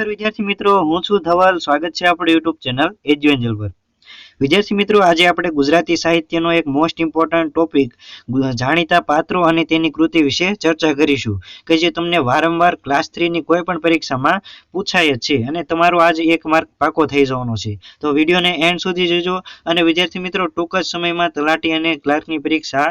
નમસ્કાર વિદ્યાર્થી મિત્રો, હું છું ધવલ. સ્વાગત છે આપણું યુટ્યુબ ચેનલ એજ્યુએન્જલ પર. વિદ્યાર્થી મિત્રો, આજે આપણે ગુજરાતી સાહિત્યનો એક મોસ્ટ ઇમ્પોર્ટન્ટ ટોપિક જાણીતા પાત્રો અને તેની કૃતિ વિશે ચર્ચા કરીશું. કે જે તમને વારંવાર ક્લાસ થ્રીની કોઈ પણ પરીક્ષામાં પૂછાય જ છે અને તમારો આજ એક માર્ક પાકો થઈ જવાનો છે. તો વિડીયોને એન્ડ સુધી જોજો અને વિદ્યાર્થી મિત્રો, ટૂંક જ સમયમાં તલાટી અને ક્લાર્કની પરીક્ષા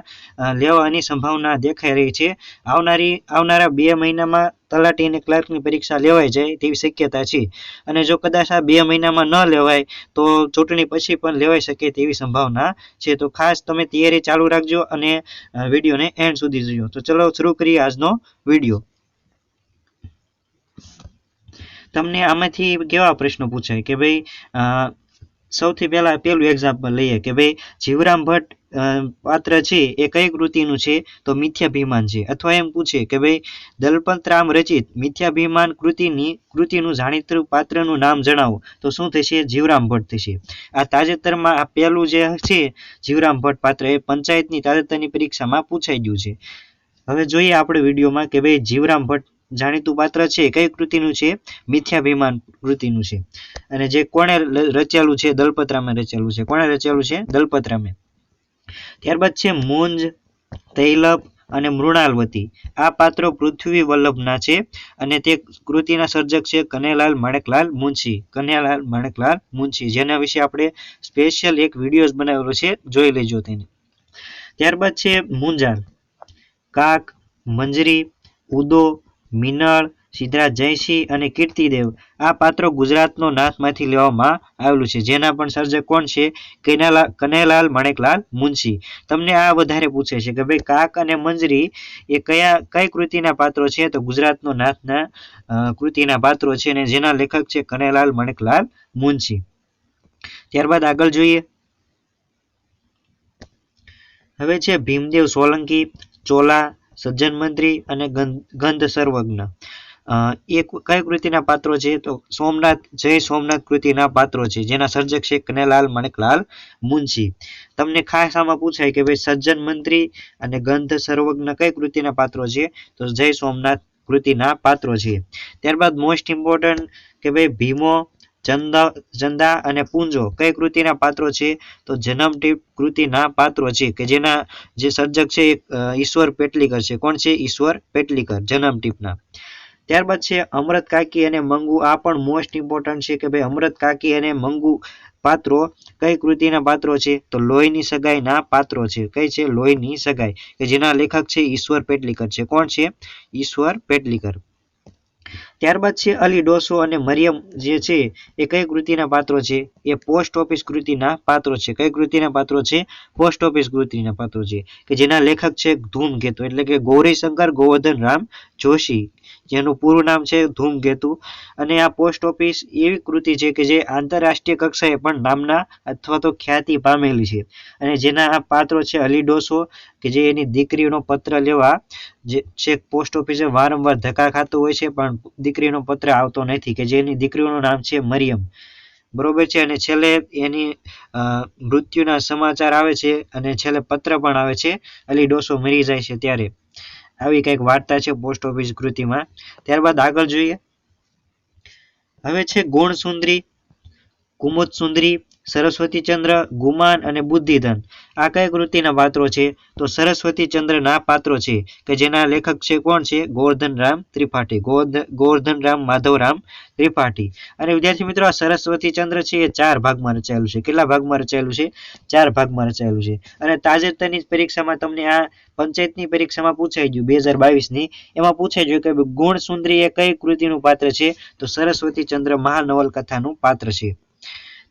લેવાની સંભાવના દેખાઈ રહી છે. આવનારી, આવનારા બે મહિનામાં તલાટી અને ક્લાર્કની પરીક્ષા લેવાઈ જાય તેવી શક્યતા છે. અને જો કદાચ આ બે મહિનામાં ન લેવાય, તો ચૂંટણી પછી પણ લેવાઈ શકે તેવી સંભાવના છે. તો ખાસ તમે તૈયારી ચાલુ રાખજો અને વિડીયોને એન્ડ સુધી જોજો. તો ચલો શરૂ કરીએ આજનો વીડિયો. તમને આમાંથી કેવા પ્રશ્નો પૂછાય? કે ભાઈ સૌથી પહેલા પહેલું એક્ઝામ્પલ લઈએ કે ભાઈ જીવરામ ભટ્ટ પાત્ર છે, એ કઈ કૃતિનું છે? તો મિથ્યાભિમાન છે. અથવા એમ પૂછે કે ભાઈ દલપતરામ રચિત મિથ્યાભિમાન કૃતિની, કૃતિનું જાણીતું પાત્રનું નામ જણાવો. તો શું થશે? જીવરામ ભટ્ટ થશે. આ તાજેતરમાં આ પહેલું જે છે, જીવરામ ભટ્ટ પાત્ર, એ પંચાયતની તાજેતરની પરીક્ષામાં પૂછાઈ ગયું છે. હવે જોઈએ આપણે વિડીયોમાં કે ભાઈ જીવરામ ભટ્ટ જાણીતું પાત્ર છે, કઈ કૃતિનું છે? મિથ્યાભિમાન કૃતિનું છે. અને જે કોણે રચેલું છે, દલપતરામે રચેલું છે. કોણે રચેલું છે? દલપતરામે. ત્યારબાદ છે મુંજ, તૈલપ અને મૃણાલવતી. આ પાત્રો પૃથ્વી વલ્લભના છે અને તે કૃતિના સર્જક છે કનૈયાલાલ માણેકલાલ મુનશી. કનૈયાલાલ માણેકલાલ મુનશી. જેના વિશે આપણે સ્પેશિયલ એક વિડીયોઝ બનાવેલો છે, જોઈ લેજો તેને. ત્યારબાદ છે મુંજાલ. કાક, મંજરી, ઉદો મિનળ, સિદ્ધરાજ જયસિંહ અને કીર્તિદેવ આ પાત્રો ગુજરાતનો નાથમાંથી લેવામાં આવેલું છે. જેના પણ સર્જક કોણ છે? કનૈયાલાલ કનૈયાલાલ માણેકલાલ મુનશી. તમને આ વધારે પૂછે છે કે ભાઈ કાક અને મંજરી એ કયા, કઈ કૃતિના પાત્રો છે? તો ગુજરાતનો નાથના કૃતિના પાત્રો છે અને જેના લેખક છે કનૈલાલ મણેકલાલ મુનશી. ત્યારબાદ આગળ જોઈએ. હવે છે ભીમદેવ સોલંકી, ચોલા સજ્જન મંત્રી અને ગંધ સર્વજ્ઞ. એ કઈ કૃતિના પાત્રો છે? તો સોમનાથ, જય સોમનાથ કૃતિના પાત્રો છે, જેના સર્જક છે કનેલાલ માણેકલાલ મુનશી. તમને ખાસ આમાં પૂછાય કે ભાઈ સજ્જન મંત્રી અને ગંધ સર્વજ્ઞ કઈ કૃતિના પાત્રો છે? તો જય સોમનાથ કૃતિના પાત્રો છે. ત્યારબાદ મોસ્ટ ઇમ્પોર્ટન્ટ કે ભાઈ ભીમો ચંદા અને પૂંજો કઈ કૃતિના પાત્રો છે? તો જન્મ ટીપ કૃતિના પાત્રો છે કે જેના, જે સર્જક છે ઈશ્વર પેટલીકર છે. કોણ છે? ઈશ્વર પેટલીકર, જન્મ ટીપના. ત્યારબાદ છે અમૃત કાકી અને મંગુ. આ પણ મોસ્ટ ઇમ્પોર્ટન્ટ છે કે ભાઈ અમૃત કાકી અને મંગુ પાત્રો કઈ કૃતિના પાત્રો છે? તો લોહીની સગાઈના પાત્રો છે. કઈ છે? લોહીની સગાઈ, કે જેના લેખક છે ઈશ્વર પેટલીકર છે. કોણ છે? ઈશ્વર પેટલીકર. ત્યારબાદ છે અલી ડોસો અને મરિયમ જે છે, એ કઈ કૃતિના પાત્રો છે? એ પોસ્ટ ઓફિસ કૃતિના પાત્રો છે. કઈ કૃતિના પાત્રો છે? પોસ્ટ ઓફિસ કૃતિના પાત્રો છે. કે જેના લેખક છે ધૂમકેતુ, એટલે કે ગૌરીશંકર ગોવર્ધન રામ જોશી. જેનું પૂરું નામ છે ધૂમકેતુ. અને આ પોસ્ટ ઓફિસ એવી કૃતિ છે કે જે આંતરરાષ્ટ્રીય કક્ષાએ પણ નામના અથવા તો ખ્યાતિ પામેલી છે. અને જેના આ પાત્રો છે અલી ડોસો કે જે એની દીકરીનો પત્ર લેવા જે છે પોસ્ટ ઓફિસે વારંવાર ધક્કા ખાતું હોય છે, પણ દીકરીનો પત્ર આવતો નથી, કે જેની દીકરીનું નામ છે મરિયમ. બરોબર છે? અને છેલ્લે એની મૃત્યુના સમાચાર આવે છે અને છેલ્લે પત્ર પણ આવે છે અલી ડોસો મરી જાય છે ત્યારે. આવી કંઈક વાર્તા છે પોસ્ટ ઓફિસ કૃતિમાં. ત્યારબાદ આગળ જોઈએ. હવે છે ગુણ સુંદરી કુમુદ સુંદરી સરસ્વતી ચંદ્ર, ગુમાન અને બુદ્ધિધન. આ કઈ કૃતિના પાત્રો છે? તો સરસ્વતી ચંદ્રના પાત્રો છે કે જેના લેખક છે કોણ છે? ગોવર્ધન રામ ત્રિપાઠી. ગોવર્ધ- ગોવર્ધન રામ માધવરામ ત્રિપાઠી. અને વિદ્યાર્થી મિત્રો, આ સરસ્વતી ચંદ્ર છે એ ચાર ભાગમાં રચાયેલું છે. કેટલા ભાગમાં રચાયેલું છે? ચાર ભાગમાં રચાયેલું છે. અને તાજેતરની પરીક્ષામાં તમને આ પંચાયતની પરીક્ષામાં પૂછાઈ ગયું, બે હજાર બાવીસની. એમાં પૂછાઈ ગયું કે ગુણ સુંદરી એ કઈ કૃતિનું પાત્ર છે? તો સરસ્વતી ચંદ્ર મહાનવલકથાનું પાત્ર છે.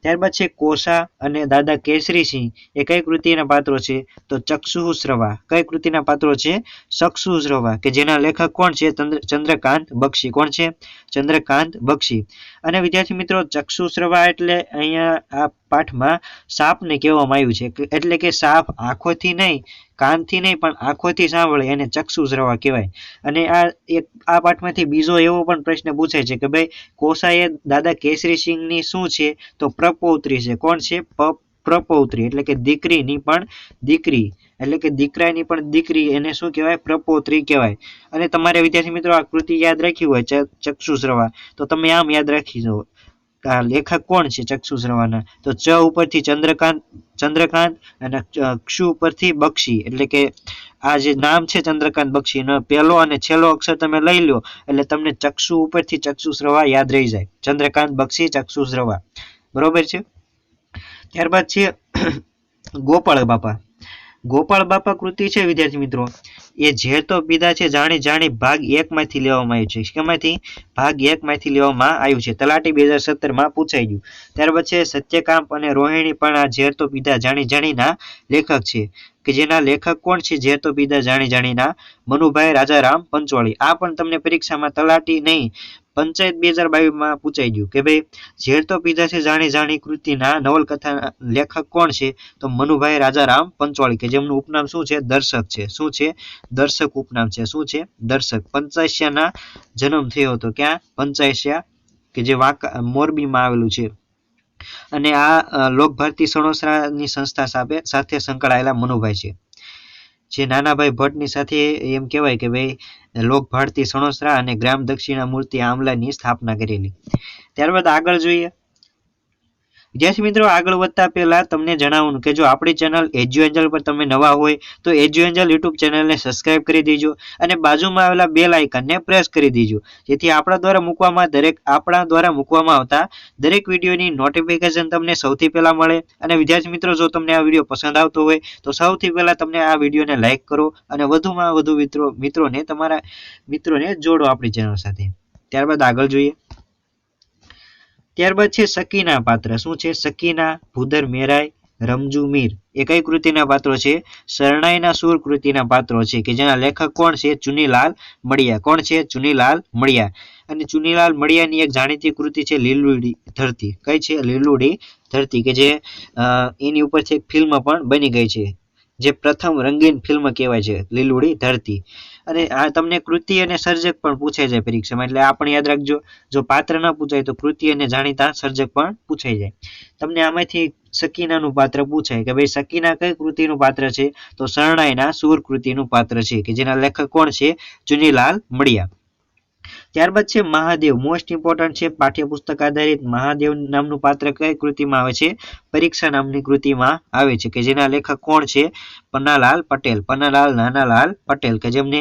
ત્યારબાદ છે કોસા અને દાદા કેસરીસિંહ. એ કઈ કૃતિના પાત્રો છે? તો ચક્ષુશ્રવા કઈ કૃતિના પાત્રો છે? ચક્ષુશ્રવા કે જેના લેખક કોણ છે? ચંદ્રકાંત બક્ષી. કોણ છે? ચંદ્રકાંત બક્ષી. અને વિદ્યાર્થી મિત્રો ચક્ષુશ્રવા એટલે અહીંયા આ પાઠમાં સાપને કહેવામાં આવ્યું છે. એટલે કે સાપ આંખોથી નહીં કાનથી નહીં, પણ આંખોથી સાંભળે, એને ચક્ષુશ્રવા કહેવાય. અને આ એક, આ પાઠમાંથી બીજો એવો પણ પ્રશ્ન પૂછે છે કે ભાઈ કોસાએ દાદા કેસરી સિંહની શું છે? તો પ્રપૌત્રી છે. કોણ છે? પ્રપૌત્રી, એટલે કે દીકરીની પણ દીકરી. એટલે કે દીકરાની પણ દીકરી, એને શું કહેવાય? પ્રપોત્રી કહેવાય. અને તમારે વિદ્યાર્થી મિત્રો, આ કૃતિ યાદ રાખી હોય ચક્ષુશ્રવા તો તમે આમ યાદ રાખી આ લેખક કોણ છે ચક્ષુશ્રવાના તો ચ ઉપરથી ચંદ્રકાંત ચંદ્રકાંત અને ક્ષુ ઉપરથી બક્ષી. એટલે કે આ જે નામ છે ચંદ્રકાંત બક્ષી નો પહેલો અને છેલ્લો અક્ષર તમે લઈ લો, એટલે તમને ચક્ષુ ઉપરથી ચક્ષુશ્રવા યાદ રહી જાય. ચંદ્રકાંત બક્ષી ચક્ષુશ્રવા બરોબર છે? ત્યારબાદ છે ગોપાળ બાપા. ગોપાળ બાપા કૃતિ છે, વિદ્યાર્થી મિત્રો. એ જે તો પીધા છે, જાણી જાણી ભાગ એક માંથી લેવામાં આવ્યું છે. કેમાંથી ભાગ એક માંથી લેવામાં આવ્યું છે. તલાટી બે હજાર સત્તરમાં પૂછાઈ ગયું. ત્યારબાદ છે સત્યકામ અને રોહિણી પણ આ ઝેર તો પીધા જાણી જાણીના લેખક છે. કે જેના લેખક કોણ છે ઝેર તો પીધા જાણી જાણીના? મનુભાઈ રાજારામ પંચોળી. આ પણ તમને પરીક્ષામાં તલાટી નહીં પંચાયત બે હજાર બાવીસમાં પૂછાઈ ગયું કે ભાઈ, ઝેર તો પીધા છે જાણી જાણી કૃતિના નવલકથા લેખક કોણ છે? તો મનુભાઈ રાજારામ પંચોળી, કે જેમનું ઉપનામ શું છે? દર્શક છે. શું છે? દર્શક ઉપનામ છે. શું છે? દર્શક. પંચાયસિયાના જન્મ થયો હતો ક્યાં? પંચાયસિયા કે જે વાંકા, મોરબીમાં આવેલું છે. અને આ લોકભારતી સણોસરાની સંસ્થા સાથે સાથે સંકળાયેલા મનુભાઈ છે. જે નાનાભાઈ ભટ્ટની સાથે એમ કહેવાય કે ભાઈ, લોક ભારતી સણોસરા અને ગ્રામ દક્ષિણા મૂર્તિ આમલાની સ્થાપના કરેલી. ત્યારબાદ આગળ જોઈએ. વિદ્યાર્થી મિત્રો, આગળ વધતા પહેલા તમને જણાવવાનું કે જો આપણી ચેનલ એજ્યુ એન્જલ પર તમે નવા હોય, તો એજ્યુ એન્જલ યુટ્યુબ ચેનલને સબસ્ક્રાઇબ કરી દેજો અને બાજુમાં આવેલા બેલ આઇકનને પ્રેસ કરી દેજો. જેથી આપણા દ્વારા મૂકવામાં દરેક, આપણા દ્વારા મૂકવામાં આવતા દરેક વિડીયોની નોટિફિકેશન તમને સૌથી પહેલાં મળે. અને વિદ્યાર્થી મિત્રો, જો તમને આ વીડિયો પસંદ આવતો હોય, તો સૌથી પહેલાં તમને આ વિડીયોને લાઇક કરો અને વધુમાં વધુ મિત્રો, મિત્રોને તમારા મિત્રોને જોડો આપણી ચેનલ સાથે. ત્યારબાદ આગળ જોઈએ. ત્યારબાદ છે સકીના પાત્ર. શું છે સકીના? ભૂદર મેરાય રમજુ, મીર. એ કઈ કૃતિના પાત્રો છે? શરણાઈના સુર કૃતિના પાત્રો છે કે જેના લેખક કોણ છે? ચુનીલાલ મળિયા કોણ છે? ચુનીલાલ મળિયા અને ચુનીલાલ મળિયાની એક જાણીતી કૃતિ છે લીલુડી ધરતી. કઈ છે? લીલુડી ધરતી કે જે એની ઉપરથી એક ફિલ્મ પણ બની ગઈ છે. જે પ્રથમ રંગીન ફિલ્મ કહેવાય છે, લીલુડી ધરતી. અને આ તમને કૃતિ અને સર્જક પણ પૂછાઈ જાય પરીક્ષામાં, એટલે આ પણ યાદ રાખજો, જો પાત્ર ન પૂછાય તો કૃતિ અને જાણીતા સર્જક પણ પૂછાઈ જાય. તમને આમાંથી સકીનાનું પાત્ર પૂછાય કે ભાઈ સકીના કઈ કૃતિનું પાત્ર છે? તો શરણાઈના સુર કૃતિનું પાત્ર છે, કે જેના લેખક કોણ છે? ચુનીલાલ મળિયા ત્યારબાદ છે મહાદેવ. મોસ્ટ ઇમ્પોર્ટન્ટ છે પાઠ્યપુસ્તક આધારિત મહાદેવ નામનું પાત્ર કઈ કૃતિમાં આવે છે? પરીક્ષા નામની કૃતિમાં આવે છે કે જેના લેખક કોણ છે? પન્નાલાલ પટેલ. પન્નાલાલ નાનાલાલ પટેલ કે જેમને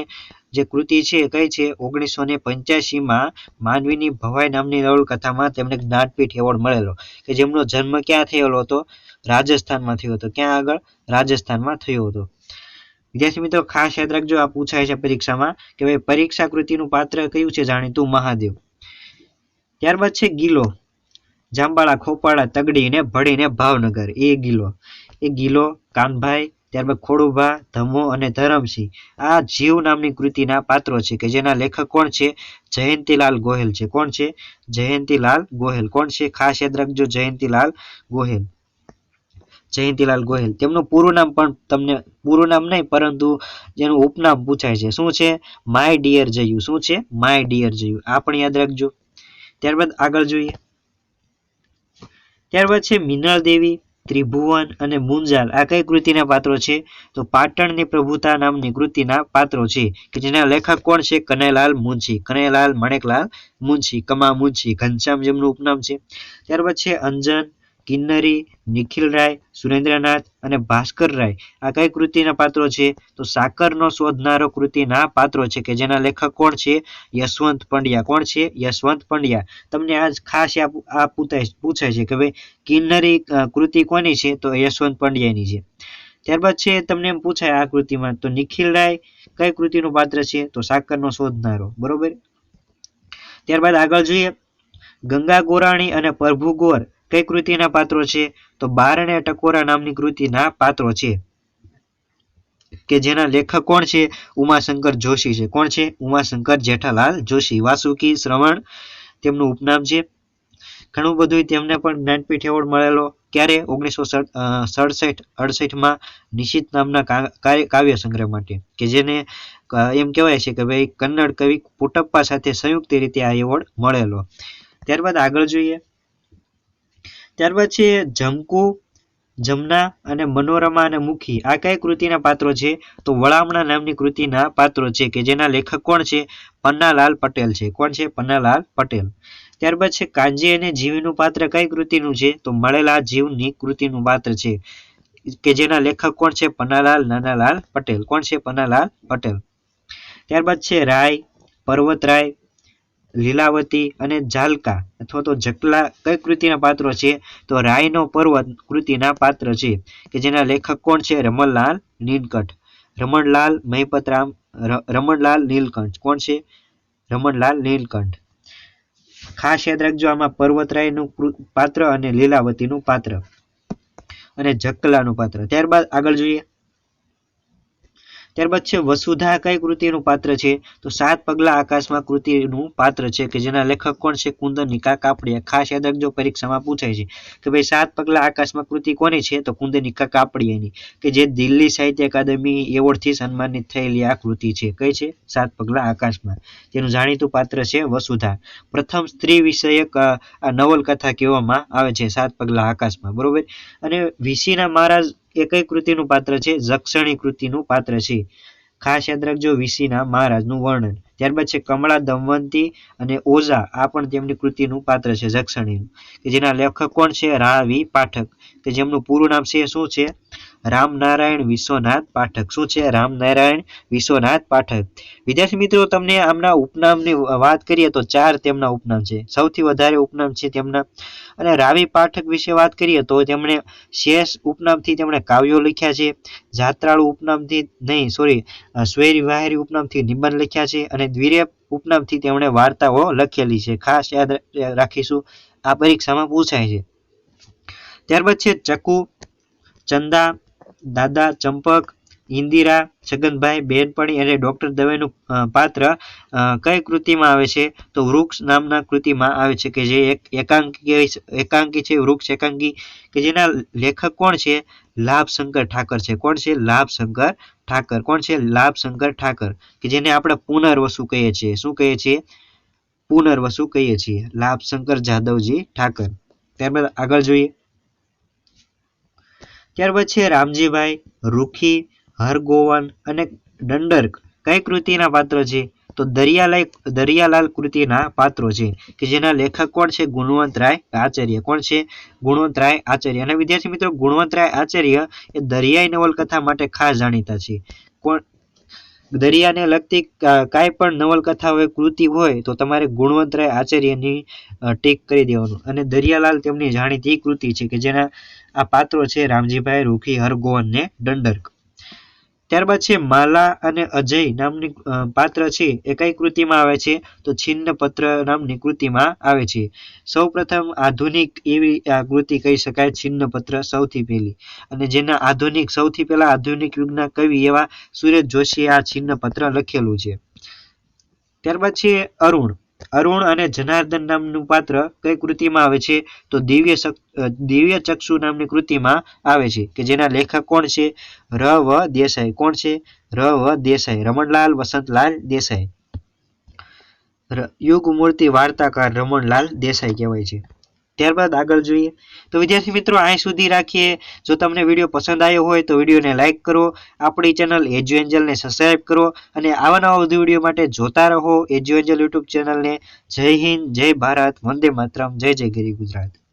જે કૃતિ છે કઈ છે? ઓગણીસો ને પંચ્યાસીમાં માનવીની ભવાઈ નામની નવલકથામાં તેમને જ્ઞાનપીઠ એવોર્ડ મળેલો કે જેમનો જન્મ ક્યાં થયેલો હતો? રાજસ્થાનમાં થયો હતો. ક્યાં આગળ? રાજસ્થાનમાં થયો હતો. વિદ્યાર્થી મિત્રો, ખાસ યાદ રાખજો, આ પૂછાય છે પરીક્ષામાં કે ભાઈ પરીક્ષા કૃતિનું પાત્ર કયું છે જાણીતું? મહાદેવ. ત્યારબાદ છે ગીલો. જાંબાળા, ખોપાળા, તગડી ને ભળીને ભાવનગર. એ ગીલો. એ ગીલો, કાનભાઈ, ત્યારબાદ ખોડુભા, ધમો અને ધરમસિંહ. આ જીવ નામની કૃતિના પાત્રો છે કે જેના લેખક કોણ છે? જયંતીલાલ ગોહેલ છે. કોણ છે? જયંતીલાલ ગોહેલ. કોણ છે? ખાસ યાદ રાખજો, જયંતીલાલ ગોહેલ. જયંતીલાલ ગોહિલ. તેમનું પૂરું નામ પણ તમને, પૂરું નામ નહીં, પરંતુ જેનું ઉપનામ પૂછાય છે. શું છે? માય ડિયર જયું શું છે? માય ડિયર જયું આ પણ યાદ રાખજો. ત્યારબાદ આગળ જોઈએ. ત્યારબાદ છે મિનળ દેવી, ત્રિભુવન અને મુંજાલ. આ કઈ કૃતિના પાત્રો છે? તો પાટણની પ્રભુતા નામની કૃતિના પાત્રો છે, કે જેના લેખક કોણ છે? કનૈલાલ મુનશી. કનૈલાલ, મણેકલાલ મુનશી, કમા મુનશી. ઘનશ્યામ જેમનું ઉપનામ છે. ત્યારબાદ છે અંજન કિન્નરી, નિખિલ રાય, સુરેન્દ્રનાથ અને ભાસ્કર રાય. આ કઈ કૃતિના પાત્રો છે? તો સાકરનો શોધનારો કૃતિના પાત્રો છે કે જેના લેખક કોણ છે? યશવંત પંડ્યા. કોણ છે? યશવંત પંડ્યા. તમને આજ ખાસ આ પૂછાય છે કે ભાઈ કિન્નરી કૃતિ કોની છે? તો યશવંત પંડ્યાની છે. ત્યારબાદ છે તમને એમ પૂછાય આ કૃતિમાં, તો નિખિલ રાય કઈ કૃતિનું પાત્ર છે? તો સાકરનો શોધનારો. બરોબર? ત્યારબાદ આગળ જોઈએ. ગંગા ગોરાણી અને પ્રભુ ગોર. કઈ કૃતિના પાત્રો છે? તો બારણે ટકોરા નામની કૃતિના પાત્રો છે. કે જેના લેખક કોણ છે? ઉમાશંકર જોશી છે. કોણ છે? ઉમાશંકર જેઠાલાલ જોશી. વાસુકી શ્રવણ તેમનું ઉપનામ છે. ઘણું બધું તેમને પણ જ્ઞાનપીઠ એવોર્ડ મળેલો. ક્યારે? ઓગણીસો સડસઠ, અડસઠમાં નિશિત નામના કાવ્ય સંગ્રહ માટે. કે જેને એમ કહેવાય છે કે ભાઈ કન્નડ કવિ પુટપ્પા સાથે સંયુક્ત રીતે આ એવોર્ડ મળેલો. ત્યારબાદ આગળ જોઈએ. ત્યારબાદ છે જમકુ, જમના અને મનોરમા અને મુખી. આ કઈ કૃતિના પાત્રો છે? તો વળામણા નામની કૃતિના પાત્રો છે કે જેના લેખક કોણ છે? પન્નાલાલ પટેલ છે. કોણ છે? પન્નાલાલ પટેલ. ત્યારબાદ છે કાંજી અને જીવીનું પાત્ર કઈ કૃતિનું છે? તો મળેલા જીવની કૃતિનું પાત્ર છે કે જેના લેખક કોણ છે? પન્નાલાલ નાનાલાલ પટેલ. કોણ છે? પન્નાલાલ પટેલ. ત્યારબાદ છે રાય, પર્વતરાય લીલાવતી અને ઝાલકા અથવા તો જકલા કઈ કૃતિના પાત્રો છે? તો રાયનો પર્વત કૃતિના પાત્ર છે કે જેના લેખક કોણ છે? રમણલાલ નીલકંઠ. રમણલાલ મહિપતરામ રમણલાલ નીલકંઠ. કોણ છે? રમણલાલ નીલકંઠ. ખાસ યાદ રાખજો, આમાં પર્વતરાયનું પાત્ર અને લીલાવતીનું પાત્ર અને જકલાનું પાત્ર. ત્યારબાદ આગળ જોઈએ. ત્યારબાદ છે વસુધા કઈ કૃતિનું પાત્ર છે? તો સાત પગલા આકાશમાં કૃતિનું પાત્ર છે કે જેના લેખક કોણ છે? કુંદનિકા કાપડિયા. ખાસ યાદ રાખજો, પરીક્ષામાં પૂછાય છે કે ભાઈ સાત પગલા આકાશમાં કૃતિ કોની છે? તો કુંદનિકા કાપડિયાની. કે જે દિલ્હી સાહિત્ય અકાદમી એવોર્ડથી સન્માનિત થયેલી આ કૃતિ છે. કઈ છે? સાત પગલા આકાશમાં. તેનું જાણીતું પાત્ર છે વસુધા. પ્રથમ સ્ત્રી વિષયક આ નવલકથા કહેવામાં આવે છે, સાત પગલા આકાશમાં. બરોબર? અને વીસીના મહારાજ એ કઈ કૃતિનું પાત્ર છે, જક્ષણી કૃતિનું પાત્ર છે. ખાસ યાદ રાખજો વીસીના મહારાજનું વર્ણન. ત્યારબાદ છે કમળા દમવંતી અને ઓઝા, આ પણ તેમની કૃતિનું પાત્ર છે, જક્ષણીનું. કે જેના લેખક કોણ છે? રાવી પાઠક. કે જેમનું પૂરું નામ છે શું છે? રામનારાયણ વિશ્વનાથ પાઠક. શું છે રામનારાયણ વિશ્વનાથ પાઠક? વિદ્યાર્થી મિત્રો, તમને આમના ઉપનામની વાત કરીએ તો ચાર તેમના ઉપનામ છે. સૌથી વધારે ઉપનામ છે તેમના. અને રાવી પાઠક વિશે વાત કરીએ તો તેમણે શેષ ઉપનામથી તેમણે કાવ્યો લખ્યા છે. જાત્રાળુ ઉપનામથી નહીં સોરી સ્વેરી વાહેરી ઉપનામથી નિબંધ લખ્યા છે અને દ્વિરેપ ઉપનામથી તેમણે વાર્તાઓ લખેલી છે. ખાસ યાદ રાખીશું. આ પરીક્ષામાં પૂછાય છે. ત્યારબાદ છે ચકુ, ચંદા દાદા, ચંપક, ઇન્દિરા, છગનભાઈ, બેનપણી અને ડોક્ટર દવેનું પાત્ર કઈ કૃતિમાં આવે છે? તો વૃક્ષ નામના કૃતિમાં આવે છે કે જે એક એકાંકી એકાંકી છે, વૃક્ષ એકાંકી, કે જેના લેખક કોણ છે? લાભશંકર ઠાકર છે. કોણ છે? લાભશંકર ઠાકર. કોણ છે? લાભશંકર ઠાકર, કે જેને આપણે પુનર્વસુ કહીએ છીએ. શું કહીએ છીએ? પુનર્વસુ કહીએ છીએ. લાભશંકર જાદવજી ઠાકર. ત્યારબાદ આગળ જોઈએ. ત્યારબાદ છે રામજીભાઈ, રૂખી હરગોવન અને દંડર્ક કઈ કૃતિના પાત્ર છે? તો દરિયાલાલ દરિયાલાલ કૃતિના પાત્રો છે, કે જેના લેખક કોણ છે? ગુણવંતરાય આચાર્ય. કોણ છે? ગુણવંતરાય આચાર્ય. અને વિદ્યાર્થી મિત્રો, ગુણવંતરાય આચાર્ય એ દરિયાઈ નવલકથા માટે ખાસ જાણીતા છે. કોણ? દરિયાને લગતી કાંઈ પણ નવલકથા હોય કૃતિ હોય, તો તમારે ગુણવંતરાય આચાર્યની ટેક કરી દેવાનું. અને દરિયાલાલ તેમની જાણીતી કૃતિ છે, કે જેના આ પાત્રો છે રામજીભાઈ રૂખી, હરગોવન ને દંડર્ક. ત્યારબાદ છે માલા અને અજય નામની પાત્ર છે એ કઈ કૃતિમાં આવે છે? તો છિન્ન પત્ર નામની કૃતિમાં આવે છે. સૌપ્રથમ આધુનિક એવી આ કૃતિ કહી શકાય છિન્ન પત્ર સૌથી પહેલી. અને જેના આધુનિક, સૌથી પહેલા આધુનિક યુગના કવિ એવા સુરેશ જોશીએ આ છિન્ન પત્ર લખેલું છે. ત્યારબાદ છે અરુણ. અરુણ અને જનાર્દન નામનું પાત્ર કઈ કૃતિમાં આવે છે? તો દિવ્ય દિવ્ય ચક્ષુ નામની કૃતિમાં આવે છે, કે જેના લેખક કોણ છે? ર વ દેસાઈ. કોણ છે? ર વ દેસાઈ. રમણલાલ વસંતલાલ દેસાઈ. યુગ મૂર્તિ વાર્તાકાર રમણલાલ દેસાઈ કહેવાય છે. ત્યારબાદ આગળ જોઈએ. તો વિદ્યાર્થી મિત્રો, અહીં સુધી રાખીએ. જો તમને વીડિયો પસંદ આવ્યો હોય તો વિડીયોને લાઇક કરો, આપણી ચેનલ એજ્યુ એન્જલને સબસ્ક્રાઇબ કરો અને આવા નવા વધુ વીડિયો માટે જોતા રહો એજ્યુ એન્જલ યુટ્યુબ ચેનલને. જય હિન્દ, જય ભારત, વંદે માતરમ, જય જય ગરી ગુજરાત.